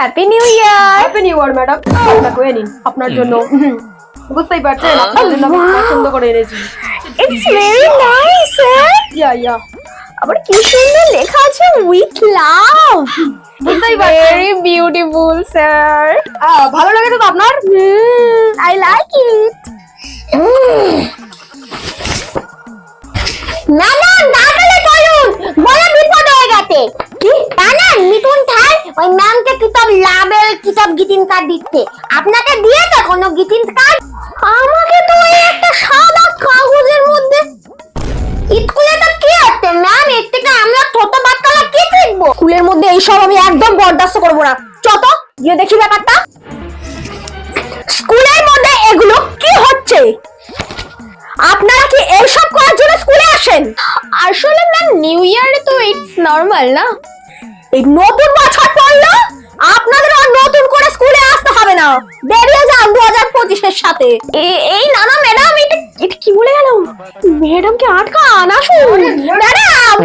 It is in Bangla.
Happy new year happy new year madam এটা করে নিন আপনার জন্য। বুঝতেই পারছেন? আপনার জন্য আমি. পছন্দ করে এনেছি। It's very nice sir yeah yeah আবার কি সুন্দর লেখা আছে উইথ লাভ বুঝতেই পারছেন? ভেরি বিউটিফুল স্যার ভালো লাগে তো আপনার? আই লাইক ইট না না ঠাই ওই ম্যামকে কিতাব লাভের কিতাব গ্রিটিং কার্ড আপনাকে দিয়েছে কোনো গ্রিটিং কার্ড আমাকে তো ওই একটা সাদা কাগজের মধ্যে স্কুলে তো কি ম্যাম? এর থেকে আমরা ছোট বাচ্চারা কি শিখব? স্কুলের মধ্যে এইসব আমি একদম বরদাস্ত করব না। চত গিয়ে দেখি ব্যাপারটা। স্কুলের মধ্যে এগুলো কি হচ্ছে? আপনারা কি এইসব করার জন্য স্কুলে আসেন? আসলে ম্যাম, নিউ ইয়ারে তো ইটস নর্মাল না? এই নতুন বছর পড়ল আপনাদের আর নতুন করে স্কুলে আসতে হবে না। বেরিয়ে যান দু হাজার পঁচিশের সাথে। এই না না ম্যাডাম এটা এটা কি বলে গেল? ম্যাডামকে আটকান আসুন। ম্যাডাম!